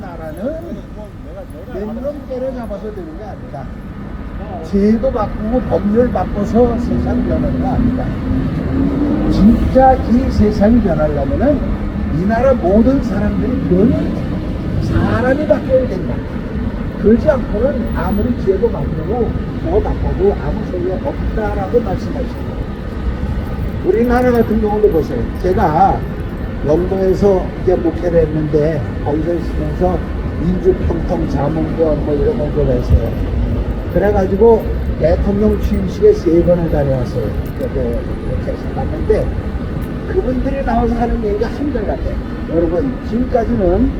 나라는 몇년 때려잡아서 되는 게 아니다. 제도 바꾸고 법률 바꿔서 세상 변하는 거 아니다. 진짜 이 세상이 변하려면은 이 나라 모든 사람들이 변해 사람이 바뀌어야 된다. 그러지 않고는 아무리 제도 바꾸고 뭐 바꿔도 아무 소용 없다라고 말씀하십니다. 우리나라 같은 경우도 보세요. 제가 영도에서 이제 목회를 했는데 거기서 있으면서 민주평통 자문권 뭐 이런 공부를 했어요. 그래가지고 대통령 취임식에 세 번을 다녀왔어요. 이렇게 해서 갔는데 그분들이 나와서 하는 얘기가 한결같아요. 여러분 지금까지는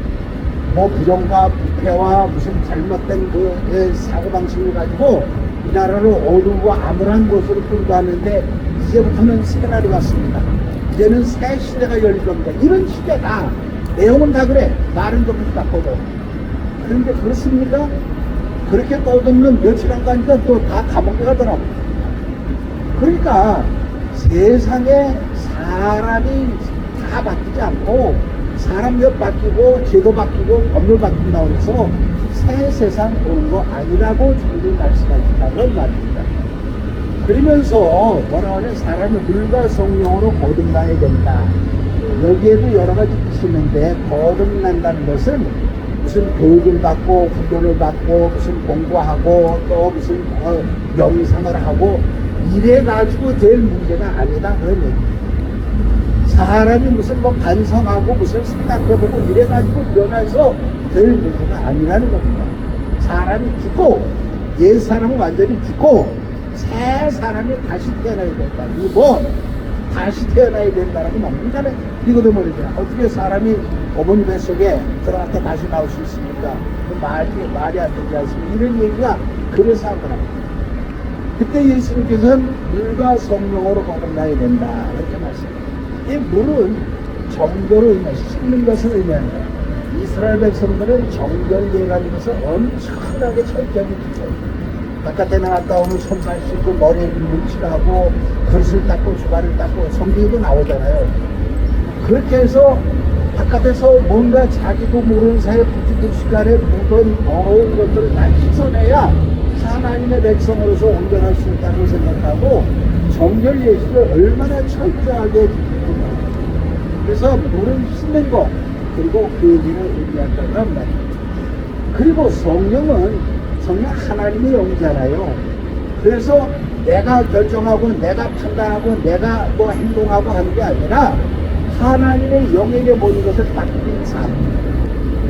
뭐 부정과 부패와 무슨 잘못된 그 예, 사고방식을 가지고 이 나라를 어두워 암울한 곳으로 끌고 왔는데 이제부터는 새 날이 왔습니다. 이제는 새 시대가 열릴 겁니다. 이런 시대다. 내용은 다 그래. 말은 조금 바꿔도. 그런데 그렇습니까? 그렇게 떠들면 며칠 안 가니까 또 다 감옥에 가더라고. 그러니까 세상에 사람이 다 바뀌지 않고 사람 몇 바뀌고 제도 바뀌고 법률 바뀐다고 해서 새 세상 오는 거 아니라고 주님이 말씀하신다는 말입니다. 그러면서 뭐라 하냐 사람이 물과 성령으로 거듭나야 된다. 여기에도 여러 가지 있었는데 거듭난다는 것은 무슨 교육을 받고 훈련을 받고 무슨 공부하고 또 무슨 어, 명상을 하고 이래 가지고 될 문제가 아니다 그런 얘기. 사람이 무슨 뭐 반성하고 무슨 생각해보고 이래 가지고 변해서 될 문제가 아니라는 겁니다. 사람이 죽고 옛 사람은 완전히 죽고 새 사람이 다시 태어나야 된다. 이거 다시 태어나야 된다라고 말합니다. 이거도 모르죠. 어떻게 사람이 어머니 뱃속에 들어갔다 다시 나올 수 있습니까? 그 말이, 말이 안 되지 않습니까? 이런 얘기가 그래서 한 거랍니다. 그때 예수님께서는 물과 성령으로 거듭나야 된다. 이렇게 말씀합니다. 이 물은 정결을 의미하고 씻는 것을 의미합니다. 이스라엘 백성들은 정결 예라는 것을 엄청나게 철저하게 지켜요. 바깥에 나갔다 오면 손발 씻고 머리에 물칠하고 그릇을 닦고 주발을 닦고 성경에도 나오잖아요. 그렇게 해서 바깥에서 뭔가 자기도 모르는 사이에 부티도 시간에 묻은 더러운 것들을 다 씻어내야 하나님의 백성으로서 온전할 수 있다고 생각하고 정결 예식을 얼마나 철저하게 지키는가. 그래서 물을 씻는 것 그리고 그 의미를 의미한다고 합니다. 그리고 성령은 성령 하나님의 영이잖아요. 그래서 내가 결정하고 내가 판단하고 내가 뭐 행동하고 하는 게 아니라 하나님의 영에게 모든 것을 맡긴 삶.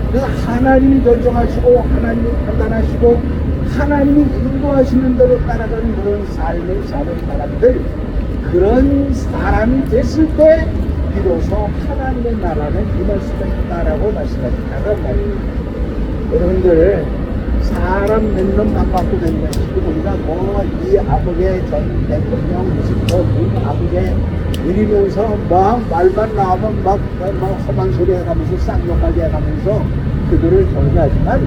그래서 하나님이 결정하시고 하나님이 판단하시고 하나님이 인도하시는 대로 따라가는 그런 삶을 사는 사람들 그런 사람이 됐을 때 비로소 하나님의 나라는 임할 수가 있다라고 말씀하셨다는 말입니다. 여러분들 사람 방법도 되는 것이 지금 우리가 뭐 이 아버게 전 대통령 무슨 뭐문 아버게 이러면서 막 말만 나오면 막, 막 험한 소리 해가면서 쌍욕하게 해가면서 그들을 정리하지만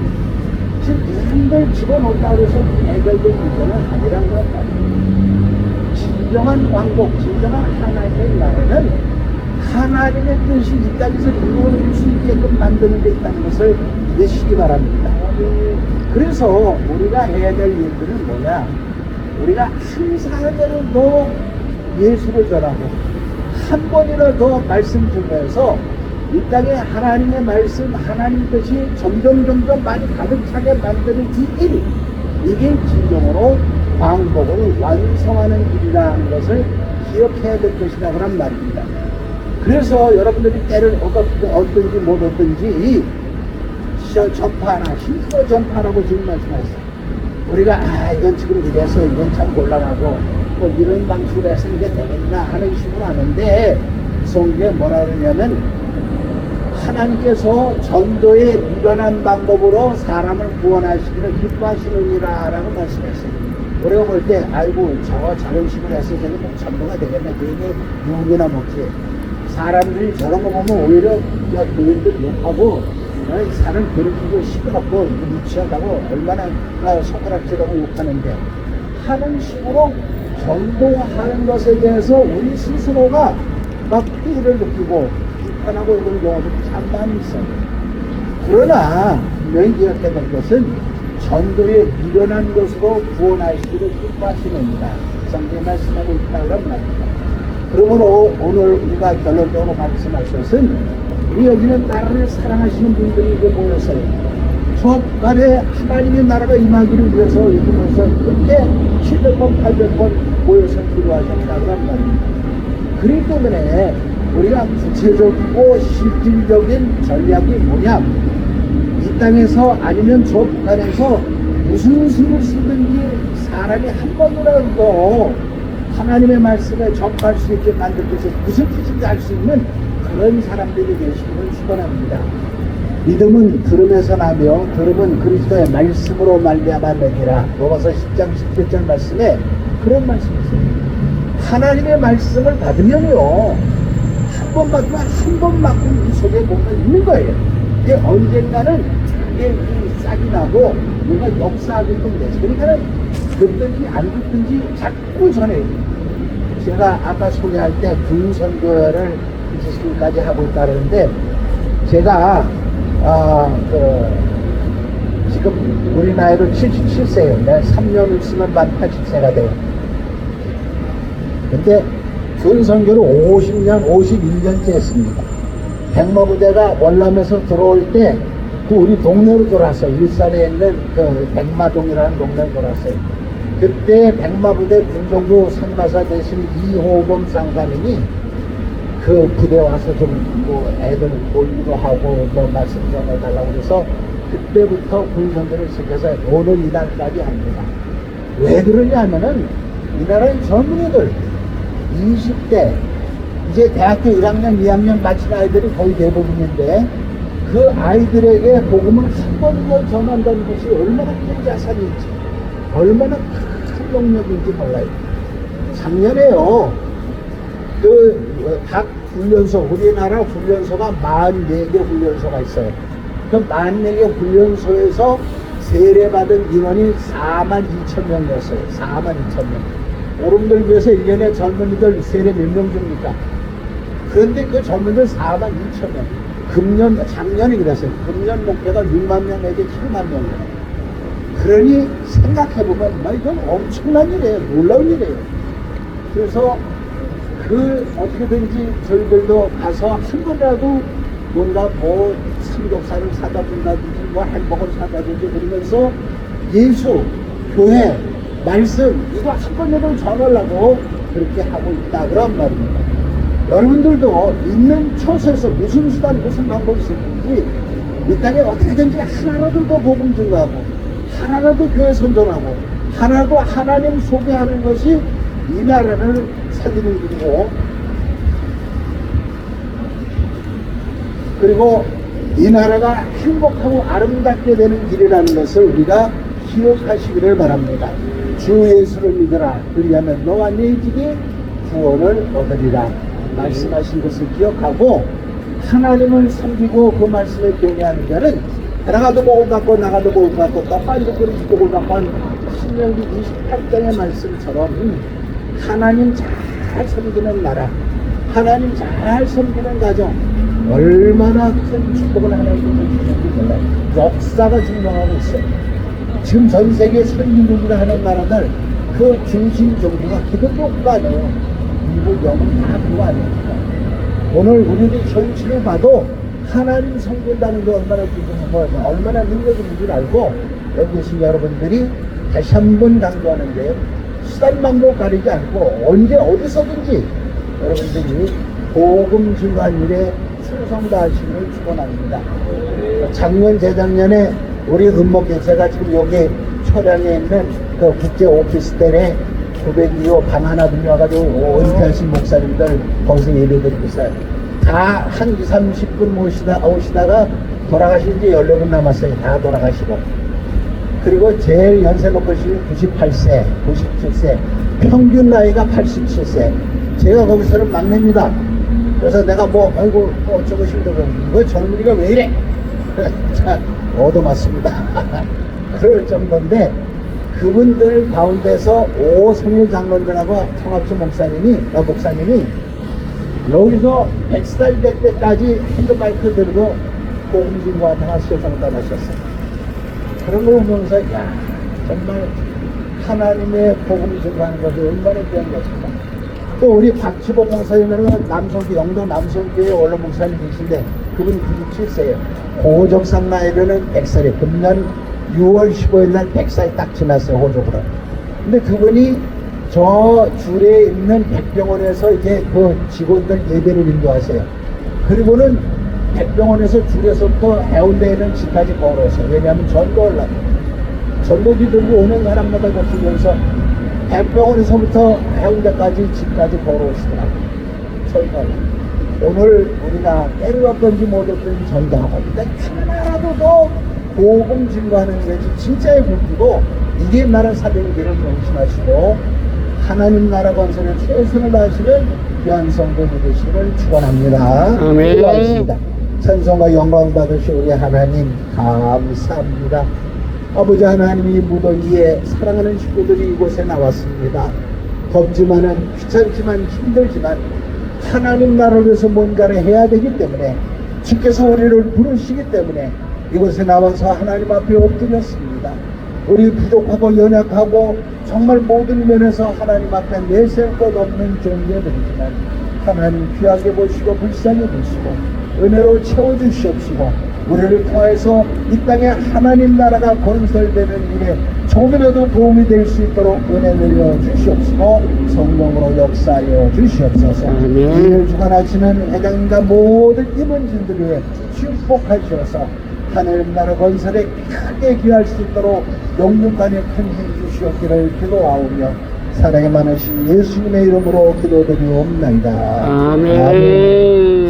지금 이분들 집어넣는다고 해서 해결될 문제는 아니란 것 같아요. 진정한 왕복, 진정한 하나님의 나라는 하나님의 뜻이 이 땅에서 이루어질 수 있게끔 만드는 데 있다는 것을 믿으시기 바랍니다. 그래서 우리가 해야 될 일들은 뭐냐? 우리가 한 사람이라도 예수를 전하고 한 번이라도 말씀 전해서 이 땅에 하나님의 말씀, 하나님 뜻이 점점 점점 많이 가득 차게 만드는 이 일, 이게 진정으로 광복을 완성하는 일이라는 것을 기억해야 될 것이라고 한 말입니다. 그래서 여러분들이 때를 얻든지 못 얻든지 저 전파하라, 힘써 전파라고 지금 말씀하셨어요. 우리가 아 이건 지금 이래서 이건 참 곤란하고 뭐 이런 방식으로 해서 이게 되겠나 하는 식으로 하는데 성경에 뭐라 그러냐면 하나님께서 전도의 미련한 방법으로 사람을 구원하시기를 기뻐하시느니라 라고 말씀했어요. 우리가 볼 때 아이고 저 저런 식으로 해서 저게 뭐 전도가 되겠나 괜히 욕이나 먹지 사람들이 저런 거 보면 오히려 야 교인들 욕하고 어, 이 사람 괴롭히고 시끄럽고 무치하다고 얼마나 어, 손가락질하고 욕하는데 하는 식으로 전도하는 것에 대해서 우리 스스로가 막 피해를 느끼고 비판하고 이런 경우도 참 많이 있어요. 그러나 분명히 기억해야 될 것은 전도에 미련한 것으로 구원하시기를 기뻐하시느니라 성경에 말씀하고 있다 그런 말입니다. 그러므로 오늘 우리가 결론적으로 말씀할 것은 우리 여기는 나라를 사랑하시는 분들이 이제 모여서요. 주간에 하나님의 나라가 임하기를 위해서 여기면서 그렇게 700번, 800번 모여서 기도하셨다고 한 말입니다. 그렇기 때문에 우리가 구체적이고 실질적인 전략이 뭐냐? 이 땅에서 아니면 저 북한에서 무슨 수를 쓰든지 사람이 한 번이라도 하나님의 말씀에 접할 수 있게 만들기 위해서 무슨 뜻인지 알 수 있는 그런 사람들이 계시기를 축원합니다. 믿음은 들음에서 나며 들음은 그리스도의 말씀으로 말미암아 내기라 로마서 10장 17절 말씀에 그런 말씀이 있어요. 하나님의 말씀을 받으면요 한 번 받으면 한 번 맞고 이 속에 뭔가 있는 거예요. 이게 언젠가는 이게 이 싹이 나고 뭔가 역사하게끔 돼. 그러니까 듣든지 안 듣든지 자꾸 전해요. 제가 아까 소개할 때 군선교회를 지금까지 하고 있다는데 제가 아, 그, 지금 우리 나이로 77세예요. 내가 3년 있으면 만 80세가 돼요. 근데 군선교를 50년, 51년째 했습니다. 백마부대가 월남에서 들어올 때, 그 우리 동네로 돌았어요. 일산에 있는 그 백마동이라는 동네로 돌았어요. 그때 백마부대 군정부 선마사 대신 이호범 상사님이 그 부대 와서 좀뭐 애들 모이기도 하고 뭐 말씀 전해달라고 그래서 그때부터 군선대를 시켜서 오늘 이날까지 합니다. 왜 그러냐면은 이 나라의 젊은이들 20대 이제 대학교 1학년, 2학년 마친 아이들이 거의 대부분인데 그 아이들에게 복음을 한 번도 전한다는 것이 얼마나 큰 자산인지 얼마나 큰 능력인지 몰라요. 작년에요. 그각 훈련소 우리나라 훈련소가 44개 훈련소가 있어요. 그 44개 훈련소에서 세례받은 인원이 4만 2천 명이었어요. 4만 2천 명. 오름들 위해서 1년에 젊은이들 세례 몇 명 줍니까? 그런데 그 젊은이들 4만 2천 명. 금년, 작년에 그랬어요. 금년 목표가 6만 명 내지 7만 명이에요. 그러니 생각해보면, 뭐 이건 엄청난 일이에요. 놀라운 일이에요. 그래서 그 어떻게든지 저희들도 가서 한 번이라도 뭔가 뭐 삼겹살을 사다 준다든지 뭐 햄버거를 사다 주지 그러면서 예수, 교회, 말씀 이거 한 번이라도 전하려고 그렇게 하고 있다 그런 말입니다. 여러분들도 있는 처소에서 무슨 수단 무슨 방법이 있을지 이 땅에 어떻게든지 하나라도 더 복음 증거하고 하나라도 교회 선전하고 하나라도 하나님 소개하는 것이 이 나라를 살리는 길이고 그리고 이 나라가 행복하고 아름답게 되는 길이라는 것을 우리가 기억하시기를 바랍니다. 주 예수를 믿으라. 그리하면 너와 네 집이 구원을 얻으리라. 말씀하신 것을 기억하고 하나님을 섬기고 그 말씀에 경외하는 자는 나가도 목을 갖고 나가도 목을 갖고 떡반도 그릇 목을 갖고 한 신명기 28장의 말씀처럼 하나님 잘 섬기는 나라 하나님 잘 섬기는 가정 얼마나 큰 축복을 하나님께서 주는지 몰라요. 역사가 증명하고 있어요. 지금 전 세계 선진국이라 하는 나라들 그 중심 정부가 기독교가 아니에요. 미국, 영국 다 그거 아닙니까? 오늘 우리들이 현실을 봐도 하나님 섬긴다는 게 얼마나 거예요. 얼마나 능력이 있는 줄 알고 여기 계신 여러분들이 다시 한 번 강조하는데요. 수단만도 가리지 않고 언제 어디서든지 여러분들이 복음 증거한 일에 충성 다하시길 축원합니다. 작년 재작년에 우리 은목교 제가 지금 여기 초량에 있는 그 국제 오피스텔에 902호 방 하나 빌려가지고 은퇴하신 목사님들 거기서 예배 드리고 있어요. 다 한 2, 30분 모시다, 오시다가 돌아가신 지 14분 남았어요. 다 돌아가시고. 그리고 제일 연세 높으신 98세, 97세, 평균 나이가 87세. 제가 거기서는 막내입니다. 그래서 내가 뭐, 아이고, 뭐 어쩌고 힘들어. 이거 젊은이가 왜 이래? 자, 얻어맞습니다. 그럴 정도인데, 그분들 가운데서 오성일 장로들하고 통합주 목사님이, 어, 목사님이 여기서 100살 될 때까지 핸드마이크 들고 복음진과 다 세상 떠나셨어요. 그런 걸 보면서 야 정말 하나님의 복음 증거하는 것이 얼마나 귀한 것인가. 또 우리 박지복 목사님은 남성교 영도 남성교회 원로 목사님 계신데 그분이 97세예요. 고적상 나이로는 100살이에요. 금년 6월 15일 날 100살이 딱 지났어요. 호적으로. 근데 그분이 저 줄에 있는 백병원에서 이제 그 직원들 예배를 인도하세요. 그리고는 백병원에서 줄에서부터 해운대에 있는 집까지 걸어오세요. 왜냐하면 전도를 하고 전도지 들고 오는 사람마다 거치면서 백병원에서부터 해운대까지 집까지 걸어오시더라고요. 전도하고. 오늘 우리가 때려왔던지 못했던지 전도하고 근데 하나라도 더 복음 증거하는 것이 진짜의 복이고 이게 나라 사명들을 명심하시고 하나님 나라 건설에 최선을 다하시는 성도들 되시기를 축원합니다. 아멘. 기도하겠습니다. 찬송과 영광 받으시 우리 하나님 감사합니다. 아버지 하나님이 무더기에 사랑하는 식구들이 이곳에 나왔습니다. 덥지만은 귀찮지만 힘들지만 하나님 나라를 위해서 뭔가를 해야 되기 때문에 주께서 우리를 부르시기 때문에 이곳에 나와서 하나님 앞에 엎드렸습니다. 우리 부족하고 연약하고 정말 모든 면에서 하나님 앞에 내세울 것 없는 존재들이지만 하나님 귀하게 보시고 불쌍히 보시고 은혜로 채워주시옵시고 우리를 통해서 이 땅에 하나님 나라가 건설되는 일에 조금이라도 도움이 될 수 있도록 은혜 내려 주시옵시고 성령으로 역사하여 주시옵소서 아멘. 이를 주관하시는 회장님과 모든 임원진들 위해 축복하셔서 하나님 나라 건설에 크게 기할 수 있도록 영육간에 큰힘 주시옵기를 기도하오며 사랑이 많으신 예수님의 이름으로 기도드리옵나이다. 아멘.